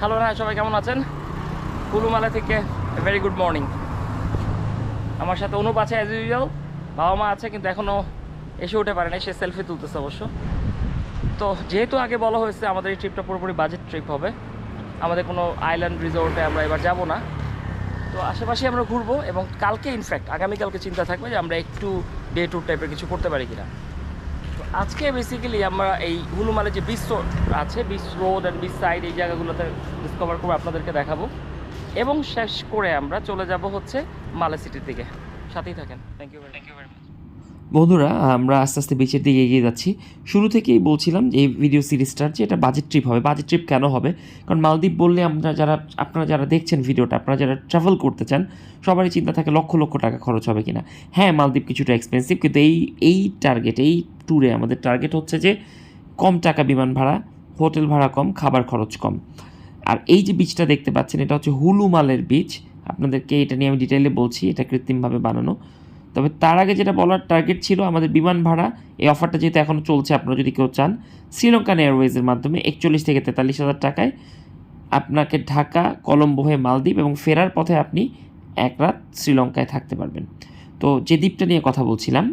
Hello হ্যাঁ সবাই কেমন আছেন? কুলুমালা থেকে ভেরি গুড মর্নিং আমার সাথে অনুপ আছে অ্যাজ ইউজুয়াল বাবা মা আছে, কিন্তু এখনও এসে উঠে পারে না সে সেলফি তুলতেছে অবশ্য। তো যেহেতু আগে বলা হয়েছে, আমাদের এই ট্রিপটা পুরোপুরি বাজেট ট্রিপ হবে। আমাদের কোনো আইল্যান্ড রিসোর্টে আমরা এবার যাব না। তো আশেপাশে আমরা ঘুরবো এবং কালকে ইনফ্যাক্ট আগামীকালকে চিন্তা থাকবে যে আমরা একটু ডে ট্যুর টাইপের কিছু করতে পারি কিনা। আজকে বেসিক্যালি আমরা এই হুলুমালে যে বিচ আছে beach road and beach side এই জায়গাগুলোতে ডিসকভার করে আপনাদেরকে দেখাবো। এবং শেষ করে আমরা চলে যাব হচ্ছে মালে সিটির দিকে। সাথেই থাকেন। Thank you thank you very much বন্ধুরা, আমরা আস্তে আস্তে বিচের দিকে এগিয়ে যাচ্ছি। শুরু থেকেই বলছিলাম যে এই ভিডিও সিরিজটার যে এটা বাজেট ট্রিপ হবে বাজেট ট্রিপ কেন হবে? কারণ মালদ্বীপ বললে আমরা যারা, আপনারা যারা দেখছেন ভিডিওটা আপনারা যারা ট্রাভেল করতে চান, সবারই চিন্তা থাকে লক্ষ লক্ষ টাকা খরচ হবে কিনা। হ্যাঁ মালদ্বীপ কিছুটা এক্সপেন্সিভ কিন্তু এই এই টার্গেট এই ট্যুরে আমাদের টার্গেট হচ্ছে যে কম টাকা বিমান ভাড়া হোটেল ভাড়া কম, খাবার খরচ কম। আর এই যে বীজটা দেখতে পাচ্ছেন, এটা হচ্ছে হুলুমালের বীজ আপনাদেরকে এটা নিয়ে আমি ডিটেলে বলছি, এটা কৃত্রিমভাবে বানানো। তবে তার আগে যেটা বলার টার্গেট ছিল আমাদের বিমান ভাড়া, এই অফারটা যেহেতু এখনও চলছে আপনারা যদি কেউ চান, শ্রীলঙ্কান এয়ারওয়েজের মাধ্যমে একচল্লিশ থেকে তেতাল্লিশ হাজার টাকায় আপনাকে ঢাকা, কলম্বো হয়ে মালদ্বীপ এবং ফেরার পথে আপনি এক রাত শ্রীলঙ্কায় থাকতে পারবেন। তো যে দ্বীপটা নিয়ে কথা বলছিলাম।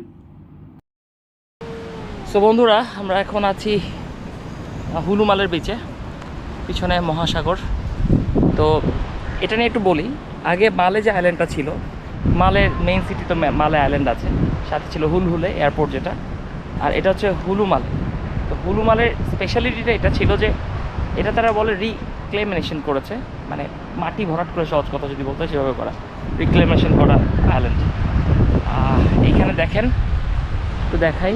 সো বন্ধুরা, আমরা এখন আছি হুলুমালের বিচে পিছনে মহাসাগর। তো এটা নিয়ে একটু বলি, আগে মালে যে আইল্যান্ডটা ছিল মালের মেইন সিটি তো মালে আইল্যান্ড আছে। সাথে ছিল হুলহুলে এয়ারপোর্ট যেটা। আর এটা হচ্ছে হুলুমালে তো হুলুমালের স্পেশালিটিটা এটা ছিল যে, এটা তারা বলে রিক্লেমিনেশন করেছে। মানে মাটি ভরাট করে সহজ কথা যদি বলতে সেভাবে করা। রিক্লেমেশন করা আইল্যান্ড এইখানে দেখেন, একটু দেখাই।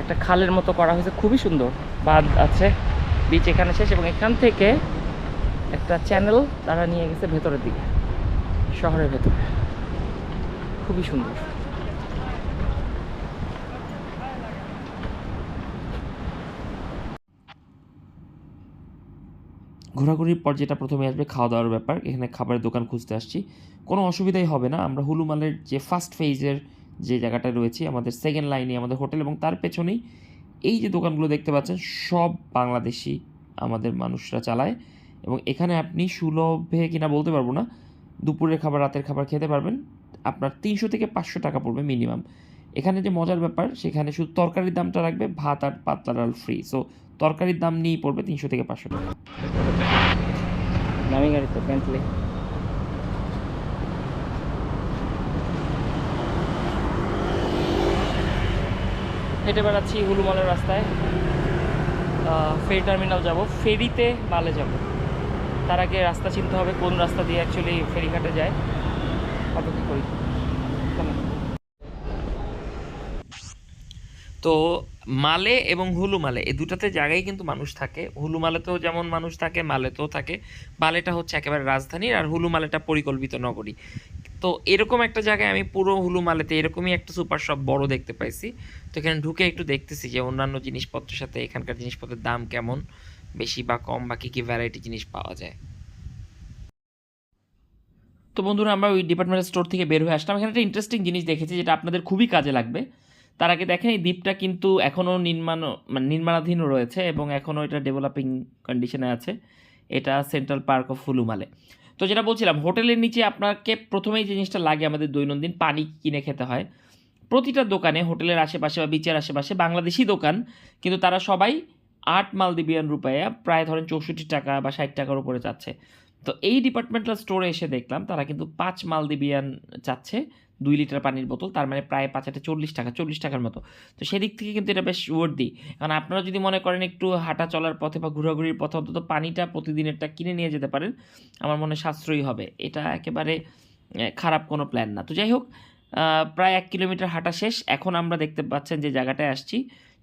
একটা খালের মতো করা হয়েছে, খুবই সুন্দর। বাঁধ আছে বিচ এখানে শেষ এবং এখান থেকে একটা চ্যানেল তারা নিয়ে গেছে ভেতরের দিকে, শহরের ভেতরে। খুবই সুন্দর। ঘোরাঘুরির পর যেটা প্রথমে আসবে খাওয়া দাওয়ার ব্যাপার, এখানে খাবারের দোকান খুঁজতে আসছি। কোনো অসুবিধাই হবে না, আমরা হুলুমালের যে ফার্স্ট ফেজের যে জায়গাটা রয়েছে, আমাদের সেকেন্ড লাইনে আমাদের হোটেল এবং তার পেছনেই এই যে দোকানগুলো দেখতে পাচ্ছেন, সব বাংলাদেশি আমাদের মানুষরা চালায় এবং এখানে আপনি সুলভে কিনা বলতে পারব না, দুপুরের খাবার, রাতের খাবার খেতে পারবেন। আপনার তিনশো থেকে পাঁচশো টাকা পড়বে মিনিমাম। এখানে যে মজার ব্যাপার, সেখানে শুধু তরকারির দামটা রাখবে, ভাত আর পাতলা ডাল ফ্রি সো তরকারির দাম নিয়েই পড়বে তিনশো থেকে পাঁচশো টাকা। গাড়ি তো হেঁটে বেড়াচ্ছি হুলুমালের রাস্তায়। ফেরি টার্মিনাল যাব। ফেরিতে মালে যাব। তার আগে রাস্তা চিনতে হবে, কোন রাস্তা দিয়ে অ্যাকচুয়ালি ফেরিঘাটে যায়। তো মালে এবং হুলু মালে, এই দুটাতে জায়গায় কিন্তু মানুষ থাকে। হুলু মালেতেও যেমন মানুষ থাকে, মালেতেও থাকে। মালেটা হচ্ছে একেবারে রাজধানীর আর হুলু মালেটা পরিকল্পিত নগরী। তো এরকম একটা জায়গায় আমি পুরো হুলু মালেতে এরকমই একটা সুপার শপ বড় দেখতে পাইছি। তো এখানে ঢুকে একটু দেখতেছি যে অন্যান্য জিনিসপত্রের সাথে এখানকার জিনিসপত্রের দাম কেমন, বেশি বা কম, বা কী কী ভ্যারাইটি জিনিস পাওয়া যায়। তো বন্ধুরা, আমরা ওই ডিপার্টমেন্টাল স্টোর থেকে বের হয়ে আসলাম। এখানে একটা ইন্টারেস্টিং জিনিস দেখেছি, যেটা আপনাদের খুবই কাজে লাগবে। তার আগে দেখেন, এই দ্বীপটা কিন্তু এখনও নির্মাণ মানে নির্মাণাধীন রয়েছে এবং এখনও এটা ডেভেলপিং কন্ডিশনে আছে। এটা সেন্ট্রাল পার্ক অফ হুলুমালে তো যেটা বলছিলাম, হোটেলের নিচে আপনাকে প্রথমেই জিনিসটা লাগে আমাদের দৈনন্দিন পানি কিনে খেতে হয়, প্রতিটা দোকানে হোটেলের আশেপাশে বা বিচের আশেপাশে বাংলাদেশি দোকান, কিন্তু তারা সবাই আট মালদ্বীপিয়ান রুপায়া প্রায় ধরেন চৌষট্টি টাকা বা ষাট টাকার উপরে চাচ্ছে তো এই ডিপার্টমেন্টাল স্টোরে এসে দেখলাম, তারা কিন্তু পাঁচ মালদ্বীপিয়ান চাচ্ছে, দুই লিটার পানির বোতল, তার মানে প্রায় পাঁচ আটে চল্লিশ টাকা, চল্লিশ টাকার মতো। তো সেদিক থেকে কিন্তু এটা বেশ দিই কারণ আপনারা যদি মনে করেন একটু হাঁটা চলার পথে বা ঘোরাঘুরির পথে অন্তত পানিটা প্রতিদিনেরটা কিনে নিয়ে যেতে পারেন, আমার মনে সাশ্রয়ী হবে। এটা একেবারে খারাপ কোনো প্ল্যান না। তো যাই হোক প্রায় এক কিলোমিটার হাঁটা শেষ। এখন আমরা দেখতে পাচ্ছেন যে জায়গাটায় আসছি,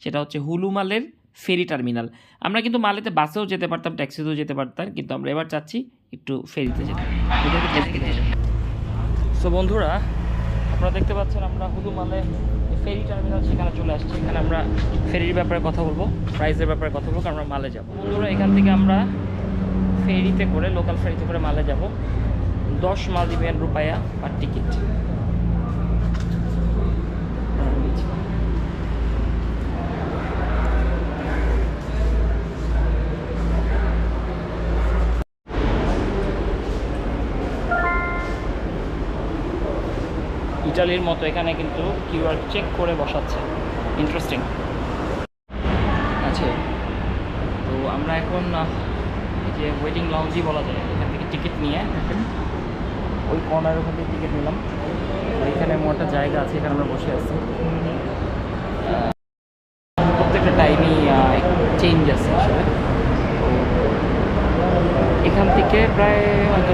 সেটা হচ্ছে হুলুমালের ফেরি টার্মিনাল। আমরা কিন্তু মালেতে বাসেও যেতে পারতাম, ট্যাক্সিতেও যেতে পারতাম, কিন্তু আমরা এবার চাচ্ছি একটু ফেরিতে যেতে সো বন্ধুরা, আপনারা দেখতে পাচ্ছেন আমরা হুলুমালে ফেরি টার্মিনাল সেখানে চলে আসছি। এখানে আমরা ফেরির ব্যাপারে কথা বলব, প্রাইসের ব্যাপারে কথা বলব আমরা মালে যাব। বন্ধুরা, এখান থেকে আমরা ফেরিতে করে লোকাল ফেরিতে করে মালে যাব। দশ মালদ্বীপিয়ান রুপায়া পার টিকিট ইটালির মতো এখানে কিন্তু কিউআর চেক করে বসাচ্ছে। ইন্টারেস্টিং আছে তো আমরা এখন যে ওয়েটিং লঞ্চই বলা যায়, এখান থেকে টিকিট নিয়ে। ওই কর্নার ওখান থেকে টিকিট নিলাম। এখানে এমন একটা জায়গা আছে, এখানে আমরা বসে আছি। প্রত্যেকটা টাইমই চেঞ্জ আছে আসলে। এখান থেকে প্রায় হয়তো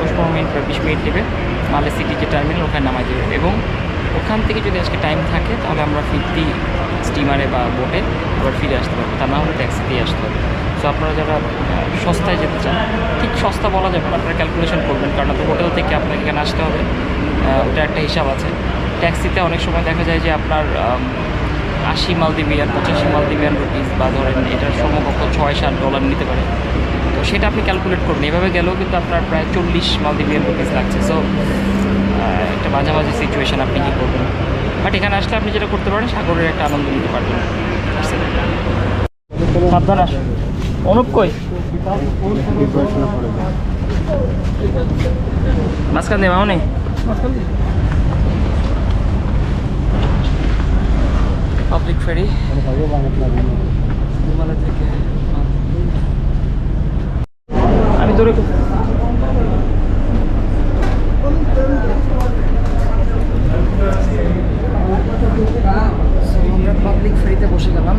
দশ পনেরো মিনিট বা বিশ মিনিট নেবে। মালে সিটি যে টার্মিনাল ওখানে নামাই দেবে। এবং ওখান থেকে যদি আজকে টাইম থাকে, তাহলে আমরা ফিরতি স্টিমারে বা বোটে আবার ফিরে আসতে পারব। তা না হলে ট্যাক্সিতেই আসতে হবে সো আপনারা যারা সস্তায় যেতে চান, ঠিক সস্তা বলা যাবে না। আপনারা ক্যালকুলেশন করবেন, কারণ তো হোটেল থেকে আপনাকে এখানে আসতে হবে। ওটা একটা হিসাব আছে। ট্যাক্সিতে অনেক সময় দেখা যায় যে আপনার আশি মালদিভিয়ান পঁচাশি মালদিভিয়ান রুপিস বা ধরেন এটার সমকক্ষ ছয় সাত ডলার নিতে পারে। তো সেটা আপনি ক্যালকুলেট করুন। এভাবে গেলেও কিন্তু আপনার প্রায় চল্লিশ মালদিভিয়ান রুপিস লাগছে। সো একটা মাঝামাঝি সিচুয়েশান আপনি কী করবেন? বাট এখানে আসলে আপনি যেটা করতে পারেন, সাগরের একটা আনন্দ নিতে পারবেন। সাবধান অনুপ কই? মাঝখান পাবলিক ফেরি থেকে আমি ধরে পাবলিক ফ্রিতে বসে গেলাম।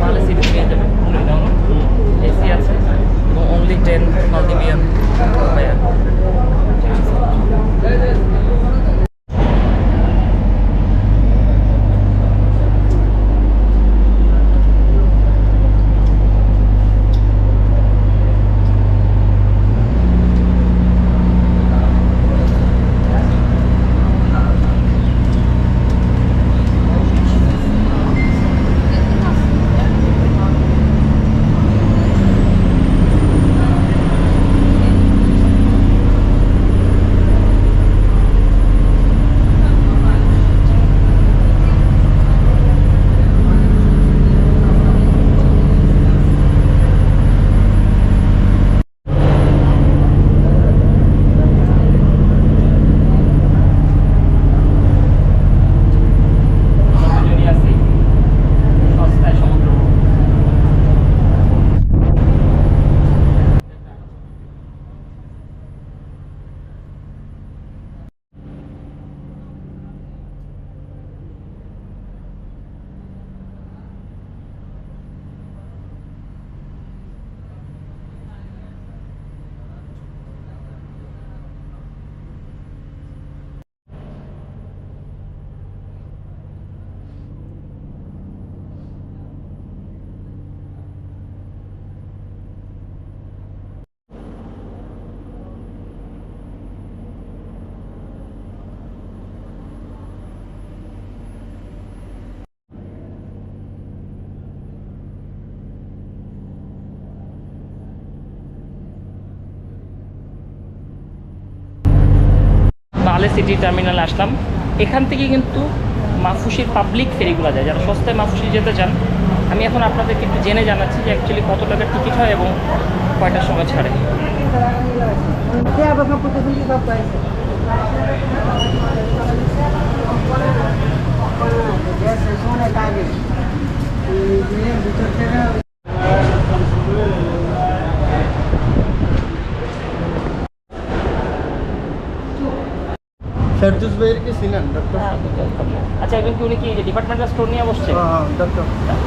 মালে সিট এসি আছে। এবং অনলি টেন মাল্টিমিয়ান মালে সিটি টার্মিনালে আসলাম। এখান থেকে কিন্তু মাফুসির পাবলিক ফেরিগুলো যায়। যারা সস্তায় মাফুসি যেতে চান, আমি এখন আপনাদেরকে একটু জেনে জানাচ্ছি যে অ্যাকচুয়ালি কত টাকার টিকিট হয় এবং কয়টার সময় ছাড়ে। ফেরদুস ভাইয়ের কি চিনেন ডক্টর আচ্ছা একজন কি উনি কি ডিপার্টমেন্টাল স্টোর নিয়ে বসছে ডক্টর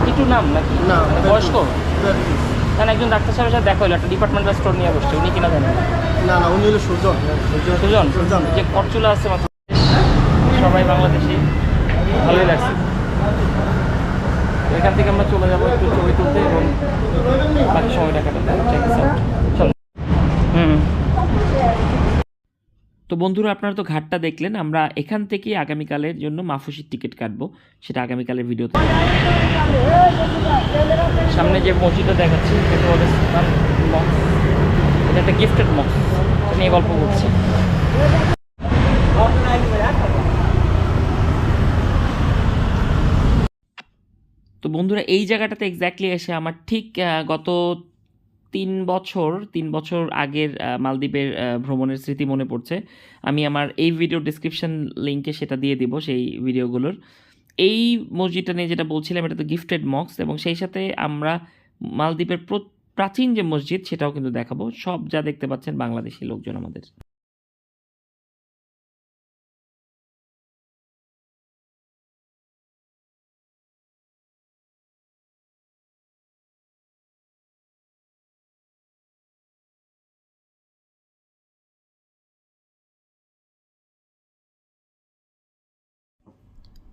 একটু নাম নাকি? না বয়স্ক? ফেরদৌস। না একজন ডাক্তার সাহেবের সাথে দেখা হলো একটা ডিপার্টমেন্টাল স্টোর নিয়ে বসছে উনি কিনা জানেন? না না উনি হলো সুজন। সুজন। সুজন? যে করচুলা আছে মাত্র। সবাই বাংলাদেশি। ভালোই লাগছে। এখান থেকে আমরা চলে যাব একটু ছবি তুলতে এবং বাকি সময়টা কাটাতে. চলো। হুম। তো বন্ধুরা, আপনারা তো ঘাটটা দেখলেন, আমরা এখান থেকে আগামীকালের জন্য মাফুসির টিকিট কাটবো। সেটা আগামীকালের ভিডিওতে। সামনে যে মসজিদটা দেখাচ্ছি, এটা বলে সুলতান মক্স এটা একটা গিফটেড মক্স নিয়ে গল্প করছি। তো বন্ধুরা, এই জায়গাটাতে এক্স্যাক্টলি এসে আমার ঠিক গত তিন বছর তিন বছর আগের মালদ্বীপের ভ্রমণের স্মৃতি মনে পড়ছে। আমি আমার এই ভিডিও ডিসক্রিপশন লিঙ্কে সেটা দিয়ে দিব সেই ভিডিওগুলোর এই মসজিদটা নিয়ে যেটা বলছিলাম এটা তো গিফটেড মক্স এবং সেই সাথে আমরা মালদ্বীপের প্রাচীন যে মসজিদ, সেটাও কিন্তু দেখাবো। সব যা দেখতে পাচ্ছেন বাংলাদেশি লোকজন আমাদের।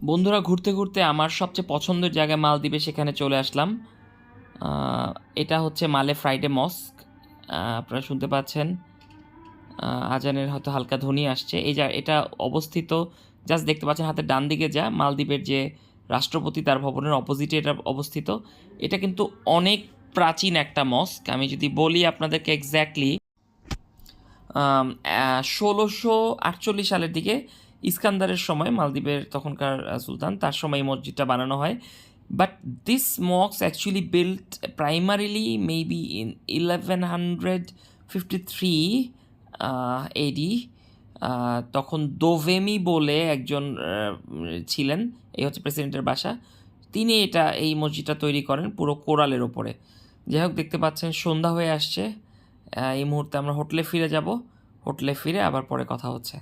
বন্ধুরা, ঘুরতে ঘুরতে আমার সবচেয়ে পছন্দের জায়গা মালদ্বীপে সেখানে চলে আসলাম। এটা হচ্ছে মালে ফ্রাইডে মস্ক। আপনারা শুনতে পাচ্ছেন। আজানের হয়তো হালকা ধ্বনি আসছে। এই যা, এটা অবস্থিত, জাস্ট দেখতে পাচ্ছেন হাতে ডান দিকে যা, মালদ্বীপের যে রাষ্ট্রপতি তার ভবনের অপোজিটে এটা অবস্থিত। এটা কিন্তু অনেক প্রাচীন একটা মস্ক। আমি যদি বলি আপনাদেরকে এক্স্যাক্টলি ষোলোশো আটচল্লিশ সালের দিকে ইস্কান্দারের সময় মালদ্বীপের তখনকার সুলতান, তার সময় এই মসজিদটা বানানো হয়। But this Mox actually built primarily maybe in eleven hundred fifty three AD তখন দোভেমি বলে একজন ছিলেন, এই হচ্ছে প্রেসিডেন্টের বাসা। তিনি এটা, এই মসজিদটা তৈরি করেন পুরো কোরালের ওপরে। যাই হোক, দেখতে পাচ্ছেন, সন্ধ্যা হয়ে আসছে। এই মুহূর্তে আমরা হোটেলে ফিরে যাব। হোটেলে ফিরে আবার পরে কথা হচ্ছে।